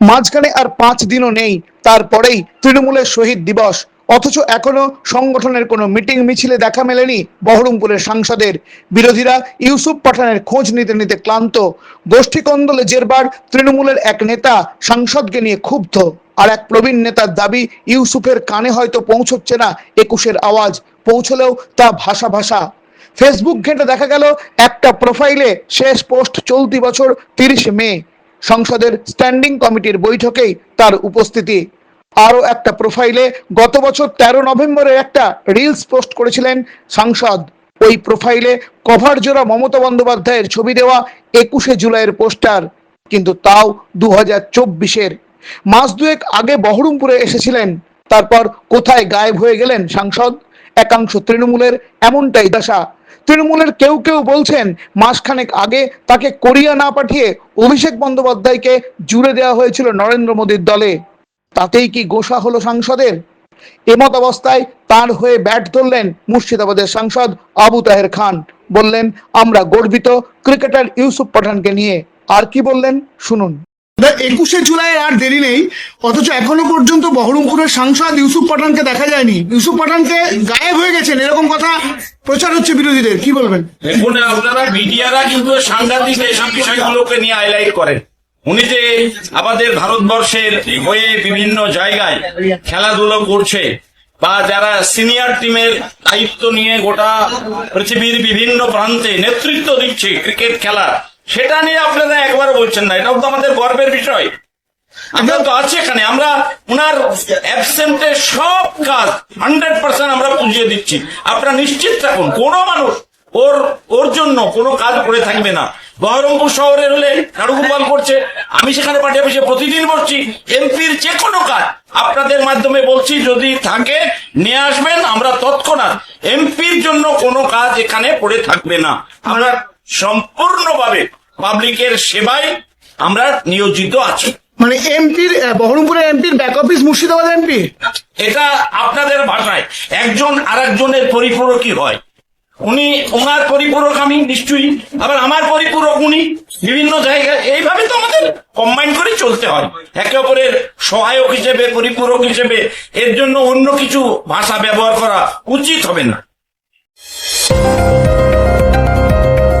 মাঝখানে আর পাঁচ দিনও নেই। তারপরেই তৃণমূলের শহীদ দিবস। অথচ এখনও সংগঠনের কোনো মিটিং মিছিলে দেখা মেলেনি বহরমপুরের সাংসদের। বিরোধীরা ইউসুফ পাঠানের খোঁজ নিতে নিতে ক্লান্ত। গোষ্ঠী কন্দলে জেরবার তৃণমূলের এক নেতা সাংসদকে নিয়ে ক্ষুব্ধ। আর এক প্রবীণ নেতার দাবি, ইউসুফের কানে হয়তো পৌঁছচ্ছে না একুশের আওয়াজ। পৌঁছলেও তা ভাষা ভাষা। ফেসবুক ঘেঁটে দেখা গেল, একটা প্রোফাইলে শেষ পোস্ট চলতি বছর তিরিশে মে। সংসদের স্ট্যান্ডিং কমিটির বৈঠকেই তার উপস্থিতি। আরও একটা প্রোফাইলে গত বছর তেরো নভেম্বরে একটা রিলস পোস্ট করেছিলেন সাংসদ। ওই প্রোফাইলে কভার জোড়া মমতা বন্দ্যোপাধ্যায়ের ছবি দেওয়া একুশে জুলাইয়ের পোস্টার, কিন্তু তাও দু হাজার চব্বিশের। মাস দুয়েক আগে বহরমপুরে এসেছিলেন, তারপর কোথায় গায়েব হয়ে গেলেন সাংসদ? একাংশ তৃণমূলের এমনটাই দশা। তৃণমূলের কেউ কেউ বলছেন, মাসখানেক আগে তাকে কোরিয়া না পাঠিয়ে অভিষেক বন্দ্যোপাধ্যায়কে জুড়ে দেওয়া হয়েছিল নরেন্দ্র মোদীর দলে। তাতেই কি গোসা হলো সাংসদের? এমত অবস্থায় তার হয়ে ব্যাট ধরলেন মুর্শিদাবাদের সাংসদ আবু তাহের খান। বললেন, আমরা গর্বিত ক্রিকেটার ইউসুফ পাঠানকে নিয়ে। আর কি বললেন? শুনুন। একুশে জুলাই আর দেরি নেই, অথচ এখনও পর্যন্ত বহরমপুরের সাংসদ ইউসুফ পাঠানকে দেখা যায়নি। ইউসুফ পাঠানকে গায়েব হয়ে গেছেন, এরকম কথা প্রচার হচ্ছে বিরোধীদের, কি বলবেন? দেখুন, আপনারা মিডিয়ারা কিন্তু সাংঘাতিক এসব বিষয়গুলোকে নিয়ে হাইলাইট করেন। উনি যে আমাদের ভারতবর্ষের হয়ে বিভিন্ন জায়গায় খেলাধুলো করছে, বা যারা সিনিয়র টিমের দায়িত্ব নিয়ে গোটা পৃথিবীর বিভিন্ন প্রান্তে নেতৃত্ব দিচ্ছে, ক্রিকেট খেলা সেটা নিয়ে আপনারা একবার বলছেন না, এটাও তো আমাদের গর্বের বিষয়। আমরা তো আছি এখানে, আমরা ওনার অ্যাবসেন্টে সব কাজ হান্ড্রেড পার্সেন্ট আমরা পুজিয়ে দিচ্ছি। আপনারা নিশ্চিত থাকুন, কোনো মানুষ ওর ওর জন্য কোনো কাজ করে থাকবে না। বহরমপুর শহরের হলে নাড়ুগোপাল করছে, আমি সেখানে পার্টি অফিসে প্রতিদিন বসছি, এমপির যে কোনো কাজ আপনাদের মাধ্যমে বলছি, যদি থাকে, নিয়ে আসবেন, আমরা তৎক্ষণাৎ এমপির জন্য কোনো কাজ এখানে পড়ে থাকবে না। আমরা সম্পূর্ণভাবে পাবলিকের সেবায় আমরা নিয়োজিত আছি। মানে এমপির বহরমপুরের এমপির ব্যাক অফিস মুর্শিদাবাদ এমপি এটা আপনাদের ভাষায় একজন আরেকজনের পরিপূরকই হয়। উনি ওনার পরিপূরক আমি নিশ্চয়ই আবার আমার পরিপূরক উনি বিভিন্ন জায়গায় এইভাবে তো আমাদের কম্বাইন করে চলতে হয়। একে অপরের সহায়ক হিসেবে পরিপূরক হিসেবে এর জন্য অন্য কিছু ভাষা ব্যবহার করা উচিত হবে না।